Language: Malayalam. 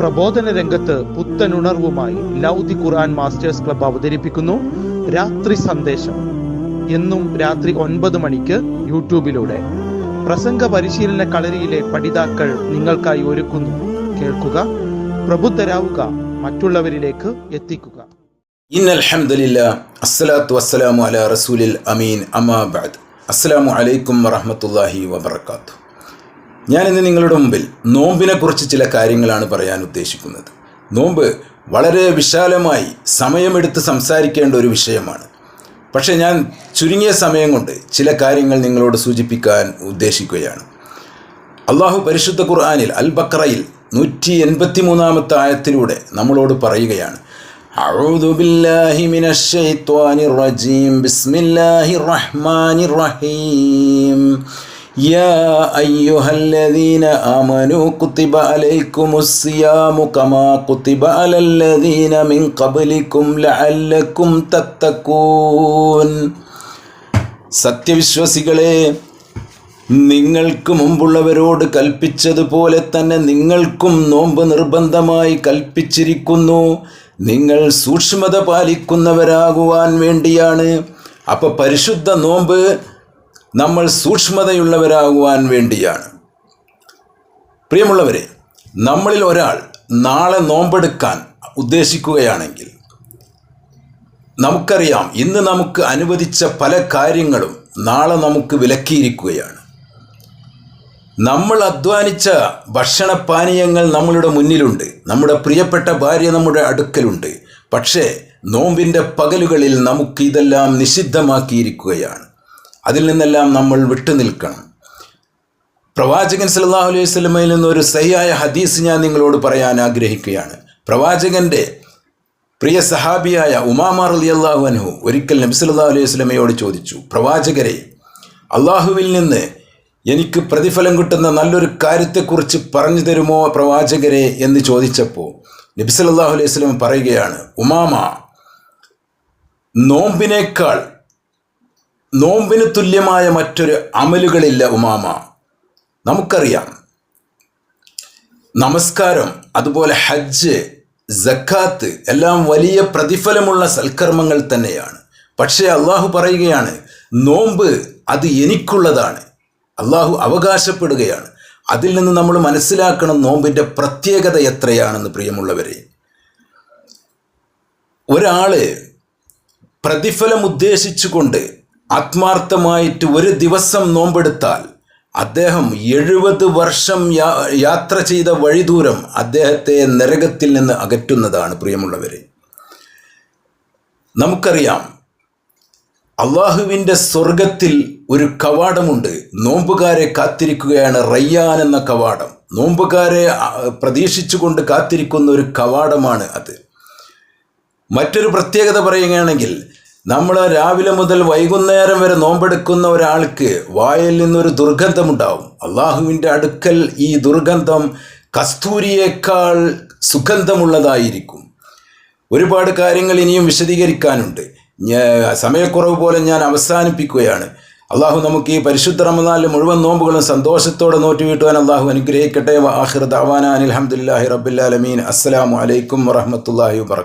പ്രബോധന രംഗത്ത് പുത്തനുണർവുമായി ലൗദി ഖുർആൻ മാസ്റ്റേഴ്സ് ക്ലബ് അവതരിപ്പിക്കുന്നു. രാത്രി സന്ദേശം. എന്നും രാത്രി ഒൻപത് മണിക്ക് യൂട്യൂബിലൂടെ. പ്രസംഗ പരിശീലന കളരിയിലെ പഠിതാക്കൾ നിങ്ങൾക്കായി ഒരുക്കുന്നു. കേൾക്കുക പ്രബുദ്ധരാവുക മറ്റുള്ളവരിലേക്ക് എത്തിക്കുക. അസ്സലാത്തു വസ്സലാമു അല റസൂലിൽ അമീൻ അമാ ബഅദ്. അസ്സലാമു അലൈക്കും വറഹ്മത്തുള്ളാഹി വബറകാത്തു ഞാൻ ഇന്ന് നിങ്ങളുടെ മുമ്പിൽ നോമ്പിനെ കുറിച്ച് ചില കാര്യങ്ങളാണ് പറയാൻ ഉദ്ദേശിക്കുന്നത് നോമ്പ് വളരെ വിശാലമായി സമയമെടുത്ത് സംസാരിക്കേണ്ട ഒരു വിഷയമാണ് പക്ഷേ ഞാൻ ചുരുങ്ങിയ സമയം കൊണ്ട് ചില കാര്യങ്ങൾ നിങ്ങളോട് സൂചിപ്പിക്കാൻ ഉദ്ദേശിക്കുകയാണ് അള്ളാഹു പരിശുദ്ധ ഖുർആാനിൽ അൽ ബക്രയിൽ നൂറ്റി എൺപത്തി മൂന്നാമത്തെ ആയത്തിലൂടെ നമ്മളോട് പറയുകയാണ് أعوذ بالله من الشيطان الرجيم بسم الله الرحمن الرحيم يا أيها الذين آمنوا كتب عليكم الصيام كما كتب على الذين من قبلكم لعلكم تتقون സത്യവിശ്വാസികളെ നിങ്ങൾക്ക് മുമ്പുള്ളവരോട് കൽപ്പിച്ചതുപോലെ തന്നെ നിങ്ങൾക്കും നോമ്പ് നിർബന്ധമായി കൽപ്പിച്ചിരിക്കുന്നു നിങ്ങൾ സൂക്ഷ്മത പാലിക്കുന്നവരാകുവാൻ വേണ്ടിയാണ് അപ്പോൾ പരിശുദ്ധ നോമ്പ് നമ്മൾ സൂക്ഷ്മതയുള്ളവരാകുവാൻ വേണ്ടിയാണ്. പ്രിയമുള്ളവരെ നമ്മളിൽ ഒരാൾ നാളെ നോമ്പെടുക്കാൻ ഉദ്ദേശിക്കുകയാണെങ്കിൽ നമുക്കറിയാം ഇന്ന് നമുക്ക് അനുവദിച്ച പല കാര്യങ്ങളും നാളെ നമുക്ക് വിലക്കിയിരിക്കുകയാണ്. നമ്മൾ അധ്വാനിച്ച ഭക്ഷണപാനീയങ്ങൾ നമ്മളുടെ മുന്നിലുണ്ട്. നമ്മുടെ പ്രിയപ്പെട്ട ഭാര്യ നമ്മുടെ അടുക്കലുണ്ട്. പക്ഷേ നോമ്പിന്റെ പകലുകളിൽ നമുക്ക് ഇതെല്ലാം നിഷിദ്ധമാക്കിയിരിക്കുകയാണ്. അതിൽ നിന്നെല്ലാം നമ്മൾ വിട്ടുനിൽക്കണം പ്രവാചകൻ സല്ലല്ലാഹു അലൈഹി സ്വലമയിൽ നിന്ന് ഒരു സഹിയായ ഹദീസ് ഞാൻ നിങ്ങളോട് പറയാൻ ആഗ്രഹിക്കുകയാണ്. പ്രവാചകന്റെ പ്രിയ സഹാബിയായ ഉമാമാർ അള്ളാഹു അൻഹു ഒരിക്കൽ നബി സല്ലല്ലാഹു അലൈഹി സ്വലമയോട് ചോദിച്ചു പ്രവാചകരെ അള്ളാഹുവിൽ നിന്ന് എനിക്ക് പ്രതിഫലം കിട്ടുന്ന നല്ലൊരു കാര്യത്തെക്കുറിച്ച് പറഞ്ഞു തരുമോ പ്രവാചകരെ? എന്ന് ചോദിച്ചപ്പോൾ നബി സല്ലല്ലാഹു അലൈഹി സ്വലം പറയുകയാണ് ഉമാമ നോമ്പിനേക്കാൾ നോമ്പിന് തുല്യമായ മറ്റൊരു അമലുകളില്ല ഉമാമ. നമുക്കറിയാം. നമസ്കാരം അതുപോലെ ഹജ്ജ് ജക്കാത്ത് എല്ലാം വലിയ പ്രതിഫലമുള്ള സൽക്കർമ്മങ്ങൾ തന്നെയാണ്. പക്ഷേ അള്ളാഹു പറയുകയാണ് നോമ്പ് അത് എനിക്കുള്ളതാണ്. അള്ളാഹു അവകാശപ്പെടുകയാണ്. അതിൽ നിന്ന് നമ്മൾ മനസ്സിലാക്കണം നോമ്പിന്റെ പ്രത്യേകത എത്രയാണെന്ന് പ്രിയമുള്ളവരെ. ഒരാൾ പ്രതിഫലം ഉദ്ദേശിച്ചുകൊണ്ട് ആത്മാർത്ഥമായിട്ട് ഒരു ദിവസം നോമ്പെടുത്താൽ അദ്ദേഹം എഴുപത് വർഷം യാത്ര ചെയ്ത വഴിദൂരം അദ്ദേഹത്തെ നരകത്തിൽ നിന്ന് അകറ്റുന്നതാണ് പ്രിയമുള്ളവരെ. നമുക്കറിയാം അള്ളാഹുവിന്റെ സ്വർഗത്തിൽ ഒരു കവാടമുണ്ട്. നോമ്പുകാരെ കാത്തിരിക്കുകയാണ് റയ്യാൻ എന്ന കവാടം. നോമ്പുകാരെ പ്രതീക്ഷിച്ചുകൊണ്ട് കാത്തിരിക്കുന്ന ഒരു കവാടമാണ് അത്. മറ്റൊരു പ്രത്യേകത പറയുകയാണെങ്കിൽ നമ്മൾ രാവിലെ മുതൽ വൈകുന്നേരം വരെ നോമ്പെടുക്കുന്ന ഒരാൾക്ക് വായിൽ നിന്നൊരു ദുർഗന്ധമുണ്ടാവും. അള്ളാഹുവിന്റെ അടുക്കൽ ഈ ദുർഗന്ധം കസ്തൂരിയേക്കാൾ സുഗന്ധമുള്ളതായിരിക്കും. ഒരുപാട് കാര്യങ്ങൾ ഇനിയും വിശദീകരിക്കാനുണ്ട്. സമയക്കുറവ് പോലെ ഞാൻ അവസാനിപ്പിക്കുകയാണ്. അള്ളാഹു നമുക്ക് ഈ പരിശുദ്ധ റമദാനിലെ മുഴുവൻ നോമ്പുകളും സന്തോഷത്തോടെ നോറ്റു നോറ്റുവീട്ടുവാൻ അള്ളാഹു അനുഗ്രഹിക്കട്ടെ. ആഹിർ ദാവാന അനിൽഹമുല്ലാഹി റബ്ബുല്ലാലമീൻ അസ്സലാമു അലൈക്കും വറഹമത്തല്ലാഹി വാ